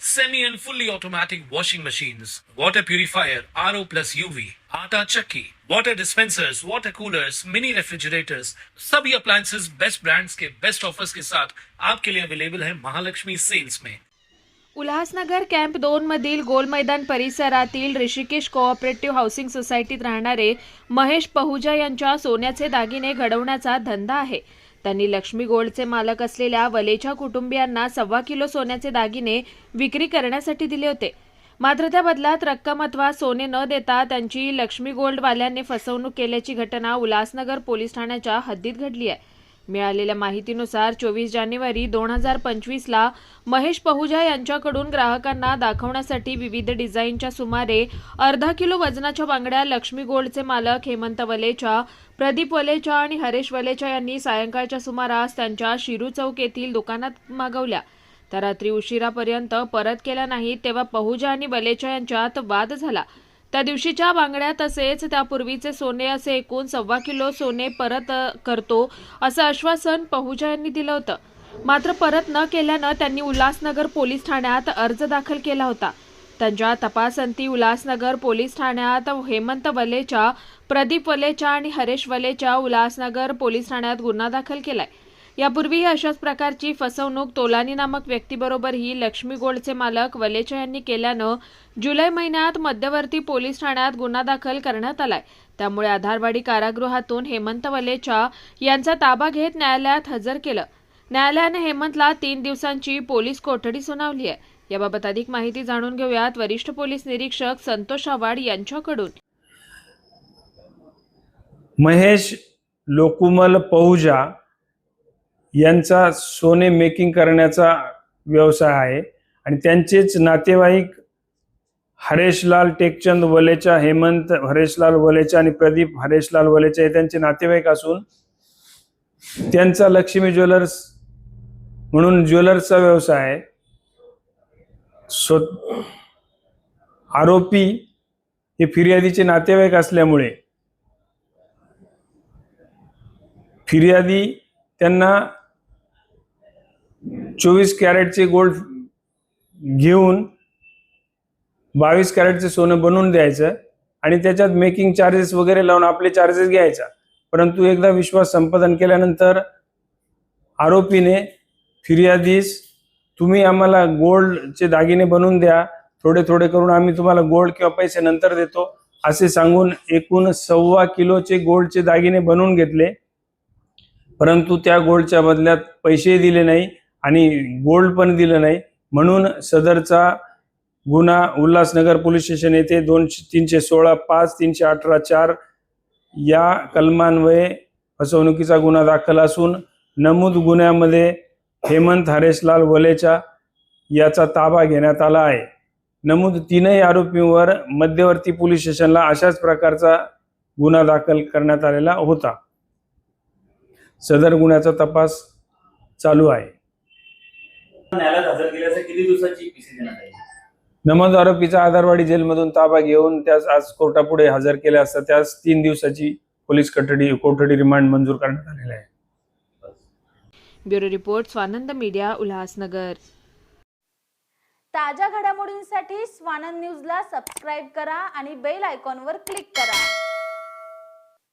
semi and fully automatic washing machines, water purifier, RO plus UV, आटा चक्की, water dispensers, water coolers, mini refrigerators, सभी appliances best brands के best offers के साथ आपके लिए अवेलेबल है महालक्ष्मी सेल्स में उल्हासनगर कॅम्प दोन मधील गोल मैदान परिसरातील ऋषिकेश कोऑपरेटिव्ह हाऊसिंग सोसायटीत राहणारे महेश पहुजा यांच्या सोन्याचे दागिने घडवण्याचा धंदा आहे. त्यांनी लक्ष्मी गोल्डचे मालक असलेल्या वलेच्या कुटुंबियांना सव्वा किलो सोन्याचे दागिने विक्री करण्यासाठी दिले होते. मात्र त्या बदल्यात रक्कम अथवा सोने न देता त्यांची लक्ष्मी गोल्डवाल्यांनी फसवणूक केल्याची घटना उल्हासनगर पोलीस ठाण्याच्या हद्दीत घडली आहे. मिळालेल्या माहितीनुसार चोवीस जानेवारी दोन हजार पंचवीसला महेश पहुजा यांच्याकडून ग्राहकांना दाखवण्यासाठी विविध डिझाईनच्या सुमारे अर्धा किलो वजनाच्या बांगड्या लक्ष्मी गोल्डचे मालक हेमंत वलेचा प्रदीप वलेचा आणि हरेश वलेचा यांनी सायंकाळच्या सुमारास त्यांच्या शिरू चौक येथील दुकानात मागवल्या. त्या रात्री उशिरापर्यंत परत केल्या नाहीत तेव्हा पहुजा आणि वलेचा यांच्यात वाद झाला. त्या दिवशीच्या बांगड्या तसेच त्यापूर्वीचे सोने असे एकूण सव्वा किलो सोने परत करतो असं आश्वासन पहुजा यांनी दिलं होतं. मात्र परत न केल्यानं त्यांनी उल्हासनगर पोलीस ठाण्यात अर्ज दाखल केला होता. त्यांच्या तपासंती उल्हासनगर पोलीस ठाण्यात हेमंत वलेच्या प्रदीप वलेच्या आणि हरेश वलेच्या उल्हासनगर पोलीस ठाण्यात गुन्हा दाखल केलाय. यापूर्वीही अशाच प्रकारची फसवणूक तोलानी नामक व्यक्तीबरोबर ही लक्ष्मी गोल्डचे मालक वलेचा यांनी केल्यानं जुलै महिन्यात मध्यवर्ती पोलीस ठाण्यात गुन्हा दाखल करण्यात आलाय. त्यामुळे आधारवाडी कारागृहातून हेमंत वलेचा यांचा ताबा घेत न्यायालयात हजर केलं. न्यायालयाने हेमंतला तीन दिवसांची पोलीस कोठडी सुनावली आहे. याबाबत अधिक माहिती जाणून घेऊयात वरिष्ठ पोलीस निरीक्षक संतोष आव्हाड यांच्याकडून. महेश लोकुमल पहुजा यांचा सोने मेकिंग करण्याचा व्यवसाय आहे. आणि त्यांचेच नातेवाईक हरेशलाल टेकचंद वलेचा हेमंत हरेशलाल वलेचा आणि प्रदीप हरेशलाल वलेचा हे त्यांचे नातेवाईक असून त्यांचा लक्ष्मी ज्वेलर्स म्हणून ज्वेलर्सचा व्यवसाय आहे. स्व आरोपी हे फिर्यादीचे नातेवाईक असल्यामुळे फिर्यादी त्यांना चोवीस कॅरेटचे गोल्ड घेऊन बावीस कॅरेटचे सोनं बनवून द्यायचं आणि त्याच्यात मेकिंग चार्जेस वगैरे लावून आपले चार्जेस घ्यायचा. परंतु एकदा विश्वास संपादन केल्यानंतर आरोपीने फिर्यादीस तुम्ही आम्हाला गोल्डचे दागिने बनवून द्या थोडे थोडे करून आम्ही तुम्हाला गोल्ड किंवा पैसे नंतर देतो असे सांगून एकूण सव्वा किलोचे गोल्डचे दागिने बनवून घेतले. परंतु त्या गोल्डच्या बदल्यात पैसे दिले नाही. आणि गोल्ड पण दिलं नाही. म्हणून सदरचा गुन्हा उल्हासनगर पोलीस स्टेशन येथे दोनशे तीनशे सोळा पाच तीनशे अठरा चार या कलमान्वये फसवणुकीचा गुन्हा दाखल असून नमूद गुन्ह्यामध्ये हेमंत हरेशलाल वलेचा याचा ताबा घेण्यात आला आहे. नमूद तीनही आरोपींवर मध्यवर्ती पोलीस स्टेशनला अशाच प्रकारचा गुन्हा दाखल करण्यात आलेला होता. सदर गुन्ह्याचा तपास चालू आहे. न्यायालयात हजर केल्याचं किती दिवसाची पीसी देण्यात आली? नमद आरोपीचा आधारवाडी जेलमधून ताबा घेऊन त्यास आज कोर्टापुढे हजर केले असता त्यास तीन दिवसाची पोलीस कोठडी कोठडी रिमांड मंजूर करण्यात आलेला आहे. Bureau report Swanand media Ulhasnagar. ताज्या घडामोडींसाठी स्वानंद न्यूजला सबस्क्राईब करा आणि बेल आयकॉनवर क्लिक करा.